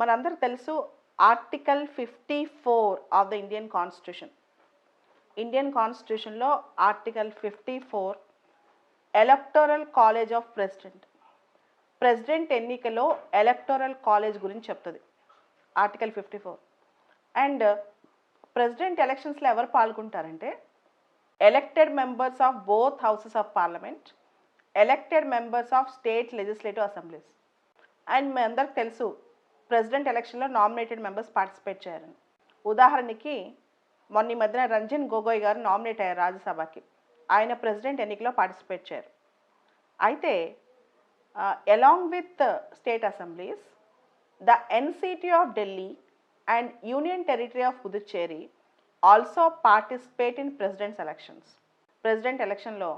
మనందరూ తెలుసు article fifty four of the Indian constitution. Indian కాన్స్టిట్యూషన్లో article fifty four electoral college of president. President ఎన్నికలో electoral college గురించి చెప్తుంది article fifty four. And president ఎలక్షన్స్లో ఎవరు పాల్గొంటారంటే elected members of both houses of parliament elected members of state legislative assemblies. And మీ అందరికి తెలుసు president ఎలక్షన్లో nominated members participate చేయాలని. ఉదాహరణకి మొన్న ఈ మధ్యన రంజన్ గొగోయ్ గారు నామినేట్ అయ్యారు రాజ్యసభకి. ఆయన ప్రెసిడెంట్ ఎన్నికలో పార్టిసిపేట్ చేయరు. అయితే along with state assemblies the NCT of Delhi and union territory of Puducherry also participate in president's elections president ఎలక్షన్లో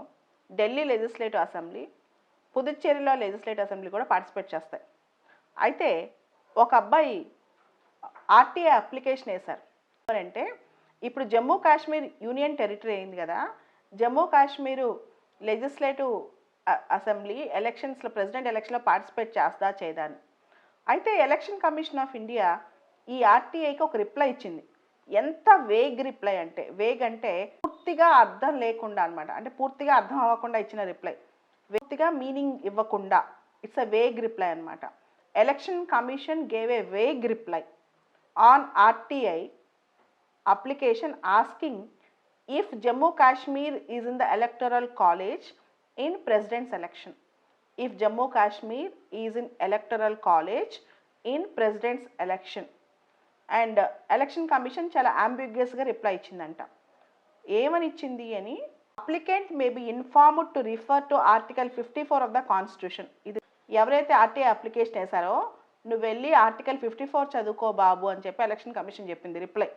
ఢిల్లీ లెజిస్లేటివ్ అసెంబ్లీ పుదుచ్చేరిలో లెజిస్లేటివ్ అసెంబ్లీ కూడా పార్టిసిపేట్ చేస్తాయి. అయితే ఒక అబ్బాయి ఆర్టీఐ అప్లికేషన్ వేశారు. అంటే ఇప్పుడు జమ్మూ కాశ్మీర్ యూనియన్ టెరిటరీ అయింది కదా జమ్మూ కాశ్మీరు లెజిస్లేటివ్ అసెంబ్లీ ఎలక్షన్స్లో ప్రెసిడెంట్ ఎలక్షన్లో పార్టిసిపేట్ చేస్తా చేయదాన్ని అయితే ఎలక్షన్ కమిషన్ ఆఫ్ ఇండియా ఈ ఆర్టీఐకి ఒక రిప్లై ఇచ్చింది. ఎంత వేగ్ రిప్లై అంటే వేగ్ అంటే పూర్తిగా అర్థం లేకుండా అనమాట అంటే పూర్తిగా అర్థం అవ్వకుండా ఇచ్చిన రిప్లై. పూర్తిగా మీనింగ్ ఇవ్వకుండా. ఇట్స్ అ వేగ్ రిప్లై అనమాట election commission gave a vague reply on RTI application asking if Jammu Kashmir is in the electoral college in president's election if Jammu Kashmir is in electoral college in president's election and election commission చాలా అంబిగ్యస్గా reply ఇచ్చిందంట. ఏమని ఇచ్చింది అని? Applicant may be inform to refer to article fifty four of the constitution ఇది ఎవరైతే RTI application వేశారో నువ్వు వెళ్ళి ఆర్టికల్ ఫిఫ్టీ ఫోర్ చదువుకో బాబు అని చెప్పి ఎలక్షన్ కమిషన్ చెప్పింది రిప్లై.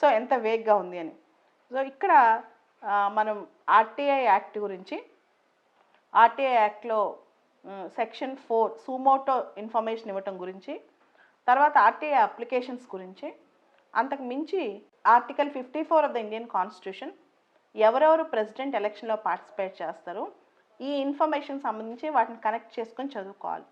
సో ఎంత వేగ్గా ఉంది అని. సో ఇక్కడ మనం ఆర్టీఐ యాక్ట్ గురించి ఆర్టీఐ యాక్ట్లో section four suo motu information ఇవ్వటం గురించి తర్వాత ఆర్టీఐ అప్లికేషన్స్ గురించి అంతకు మించి article fifty four of the Indian constitution ఎవరెవరు ప్రెసిడెంట్ ఎలక్షన్లో పార్టిసిపేట్ చేస్తారు ఈ ఇన్ఫర్మేషన్ సంబంధించి వాటిని కనెక్ట్ చేసుకొని చదువుకోవాలి.